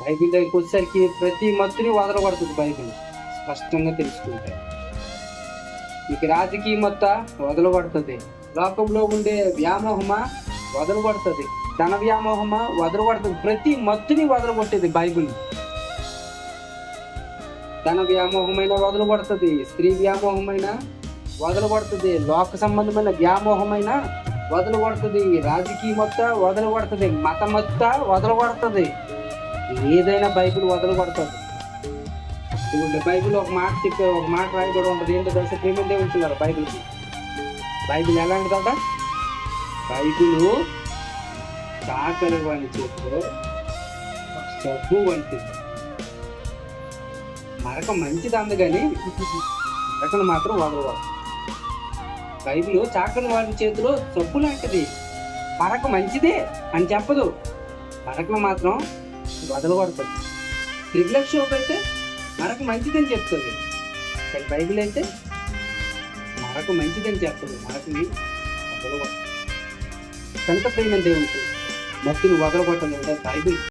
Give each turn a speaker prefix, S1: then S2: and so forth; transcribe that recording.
S1: Bible దగ్గరికి వచ్చేసరికి ప్రతి మత్తుని వదలబడుతుంది బైబిల్. స్పష్టంగా తెలుసుకుంటే. మీకు రాజకీయ మొత్త వదలబడుతుంది లోకంలో ఉండే వ్యామోహమా వదలబడుతుంది ధన వ్యామోహమా వదలబడుతుంది ప్రతి మత్తుని వదలగొట్టేది బైబిల్. ధన వ్యామోహమైన వదలబడుతుంది స్త్రీ వ్యామోహమైన వదలబడుతుంది లోక సంబంధమైన వ్యామోహమైన వదలబడుతుంది రాజకీయ మొత్త వదలబడుతుంది మత మొత్త వదలబడుతుంది ఏదైనా బైబిల్ వదలబడుతుంది ఇప్పుడు బైబిల్ ఒక మాట చెప్పే ఒక మాట రాయబడి ఉంటుంది. ఏంటో తెలిసి? ప్రేమ దేవుతున్నారు బైబిల్కి బైబిల్. ఎలాంటిదట బైబిల్ చాకలి వాని చేతిలో సబ్బు వంటిది మరక మంచిది అందుకని మరకను మాత్రం వదలవాలి బైబిల్ చాకలి వారి చేతిలో సబ్బు లాంటిది. మరక మంచిదే అని చెప్పదు. మరకను మాత్రం వదలగొడుతుంది త్రిగులకు షోప్ అయితే మరక మంచిదని చెప్తుంది. కానీ బైబిల్ అయితే మరొక మంచిదని చెప్తుంది మరకని వదలగొడుతుంది కనుక ప్రేమ దేవునికి? భక్తిని వదలగొట్టడం అంటే బైబిల్.